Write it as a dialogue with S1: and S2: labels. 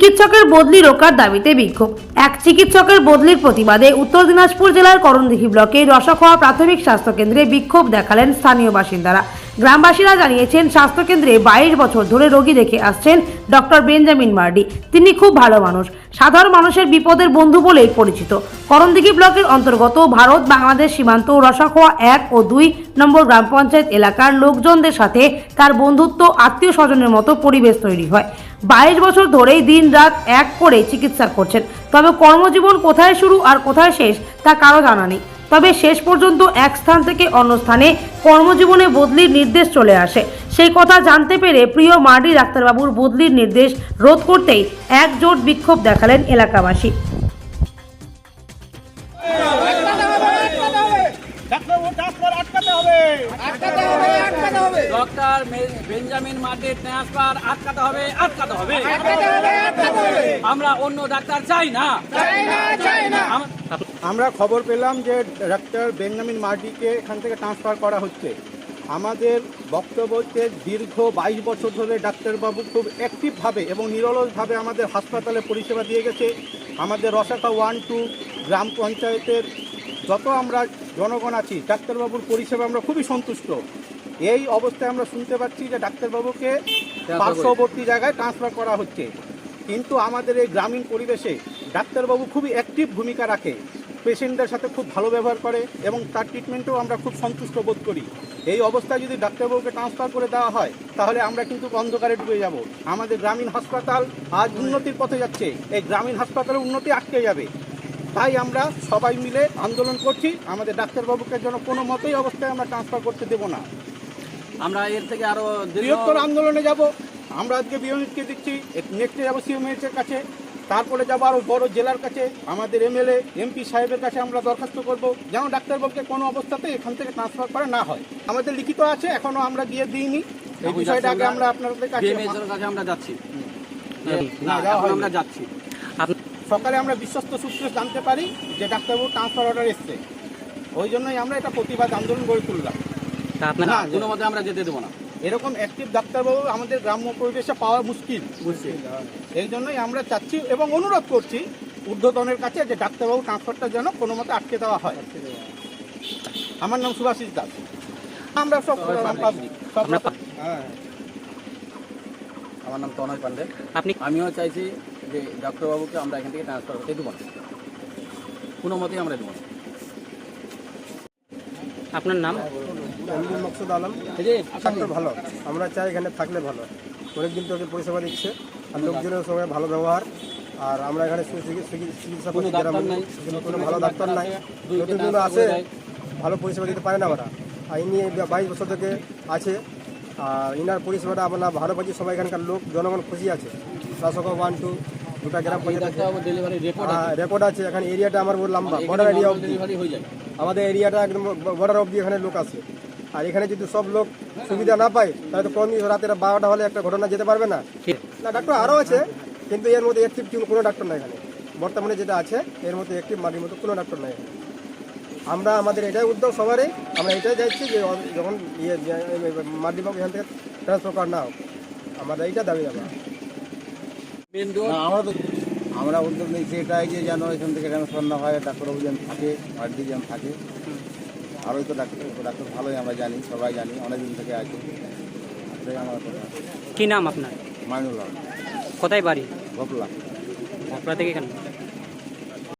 S1: চিকিৎসকের বদলি রোকার দাবিতে বিক্ষোভ। এক চিকিৎসকের বদলির প্রতিবাদে উত্তর দিনাজপুর জেলার করণদিঘি ব্লকে রসাখোয়া প্রাথমিক স্বাস্থ্যকেন্দ্রে বিক্ষোভ দেখালেন স্থানীয় বাসিন্দারা। গ্রামবাসীরা জানিয়েছেন, স্বাস্থ্যকেন্দ্রে বাইশ বছর ধরে রোগী দেখে আসছেন ডক্টর বেঞ্জামিন মার্ডি। তিনি খুব ভালো মানুষ, সাধারণ মানুষের বিপদের বন্ধু বলেই পরিচিত। করণদিঘি ব্লকের অন্তর্গত ভারত বাংলাদেশ সীমান্ত রসাখোয়া এক ও দুই নম্বর গ্রাম পঞ্চায়েত এলাকার লোকজনদের সাথে তার বন্ধুত্ব আত্মীয় স্বজনের মতো পরিবেশ তৈরি হয়। বাইশ বছর ধরেই দিন রাত এক করে চিকিৎসা করছেন। তবে কর্মজীবন কোথায় শুরু আর কোথায় শেষ তা কারও জানা নেই। তবে শেষ পর্যন্ত এক স্থান থেকে অন্য স্থানে কর্মজীবনে বদলির নির্দেশ চলে আসে। সেই কথা জানতে পেরে প্রিয় মার্ডি ডাক্তারবাবুর বদলির নির্দেশ রোধ করতেই একজোট বিক্ষোভ দেখালেন এলাকাবাসী।
S2: ডাক্তারবাবু ট্রান্সফার আটকাতে হবে।
S3: ডক্টর বেঞ্জামিন মার্টির ট্রান্সফার আটকাতে হবে আটকাতে হবে। আমরা অন্য ডাক্তার চাই না। আম-
S2: আমরা খবর পেলাম যে ডাক্তার বেঞ্জামিন মার্ডিকে এখান থেকে ট্রান্সফার করা হচ্ছে। আমাদের বক্তব্য হচ্ছে দীর্ঘ বাইশ বছর ধরে ডাক্তারবাবু খুব অ্যাক্টিভভাবে এবং নিরলসভাবে আমাদের হাসপাতালে পরিষেবা দিয়ে গেছে। আমাদের রসাখা ওয়ান টু গ্রাম পঞ্চায়েতের যত আমরা জনগণ আছি ডাক্তারবাবুর পরিষেবা আমরা খুবই সন্তুষ্ট। এই অবস্থায় আমরা শুনতে পাচ্ছি যে ডাক্তারবাবুকে পার্শ্ববর্তী জায়গায় ট্রান্সফার করা হচ্ছে। কিন্তু আমাদের এই গ্রামীণ পরিবেশে ডাক্তারবাবু খুবই অ্যাক্টিভ ভূমিকা রাখে। পেশেন্টদের সাথে খুব ভালো ব্যবহার করে এবং তার ট্রিটমেন্টেও আমরা খুব সন্তুষ্ট বোধ করি। এই অবস্থায় যদি ডাক্তারবাবুকে ট্রান্সফার করে দেওয়া হয় তাহলে আমরা কিন্তু অন্ধকারে ডুবে যাব। আমাদের গ্রামীণ হাসপাতাল আজ উন্নতির পথে যাচ্ছে। এই গ্রামীণ হাসপাতালের উন্নতি আটকে যাবে। তাই আমরা সবাই মিলে আন্দোলন করছি। আমাদের ডাক্তারবাবুকে যেন কোনো মতেই অবস্থায় আমরা ট্রান্সফার করতে দেবো না।
S3: আমরা এর থেকে আরও
S2: বৃহত্তর আন্দোলনে যাব। আমরা আজকে বিএমএসকে দিচ্ছি নেক্সটে যাব সিএমএস এর কাছে। তারপরে যাব আরও বড় জেলার কাছে। আমাদের এমএলএ এমপি সাহেবের কাছে আমরা দরখাস্ত করব। যেন ডাক্তারবাবুকে কোনো অবস্থাতে এখান থেকে ট্রান্সফার করা না হয়। আমাদের লিখিত আছে এখনও আমরা গিয়ে দিইনি। এই বিষয়টা আগে আমরা আপনাদের কাছে
S3: আমরা যাচ্ছি।
S2: না।
S3: আমরা যাচ্ছি।
S2: সকালে আমরা বিশ্বস্ত সূত্রে জানতে পারি যে ডাক্তারবাবু ট্রান্সফার অর্ডার এসছে। ওই জন্যই আমরা এটা প্রতিবাদ আন্দোলন গড়ে তুললাম। না
S3: কোনো মতে আমরা যেতে দেবো না।
S2: এরকম অ্যাক্টিভ ডাক্তারবাবু আমাদের গ্রাম্য পরিবেশে পাওয়া মুশকিল। এই জন্যই আমরা চাচ্ছি এবং অনুরোধ করছি ঊর্ধ্বতনের কাছে যে ডাক্তারবাবু ট্রান্সফারটা যেন কোনো মতে আটকে দেওয়া হয়। আমার নাম সুভাষিস দাস। আমরা সব পাবলিক সব হ্যাঁ।
S3: আমার নাম তনয় পান্ডে। আপনি আমিও চাইছি যে ডাক্তারবাবুকে আমরা এখান থেকে ট্রান্সফার করতে দেবো না। কোনো মতেই আমরা দেবো
S4: আপনার নাম?
S5: এমডি মকসুদ আলম। ডাক্তার ভালো। আমরা চাই এখানে থাকলে ভালো। অনেকদিন থেকে পরিষেবা দিচ্ছে। আর লোকজনের সঙ্গে ভালো ব্যবহার। আর আমরা এখানে চিকিৎসা করছি কোনো ভালো ডাক্তার নাই। নতুন
S3: কেনা
S5: আসে ভালো পরিষেবা দিতে পারে না ওরা। আর ইনি বাইশ বছর থেকে আছে। আর ইনার পরিষেবাটা আপনার ভালো পাচ্ছি। সবাই এখানকার লোক জনগণ খুশি আছে। শাসক ওয়ান টু দুটা গ্রাম
S3: এই
S5: পঞ্চায়েত আছে।
S3: রেকর্ড আছে।
S5: এখানে এরিয়াটা আমার লম্বা। বর্ডার এরিয়া
S3: হয়ে যায়।
S5: আমাদের এরিয়াটা একদম বর্ডার অব্দি এখানে লোক আছে। আর এখানে যদি সব লোক সুবিধা না পায় তাহলে তো কমই রাতে বারোটা হলে একটা ঘটনা যেতে পারবে না। না ডাক্তার আরও আছে কিন্তু এর মধ্যে অ্যাক্টিভ কোনো ডাক্তার নাই এখানে। বর্তমানে যেটা আছে এর মধ্যে অ্যাক্টিভ মাটির মতো কোনো ডাক্তার নাই এখানে। আমরা আমাদের এটাই উদ্যোগ সবারই আমরা এটাই চাইছি যে যখন ইয়ে মাটিবাবু এখান থেকে ট্রান্সফার করা না হোক আমাদের এইটা দাবি দাবা।
S6: আমরা তো আমরা উদ্যোগ নিয়েছি এটাই যে যেন এখান থেকে ট্রান্সফার না হয় ডাক্তারবাবু যেন থাকে বাড়িতে যেন থাকে। আরোই তো ডাক্তার ডাক্তার ভালোই আমরা জানি সবাই জানি অনেকদিন থেকে আছে। এটাই আমার কথা।
S4: কি নাম আপনার?
S6: মাইনুল
S4: কোথায় বাড়ি?
S6: বকলা
S4: বকলা থেকে কেন?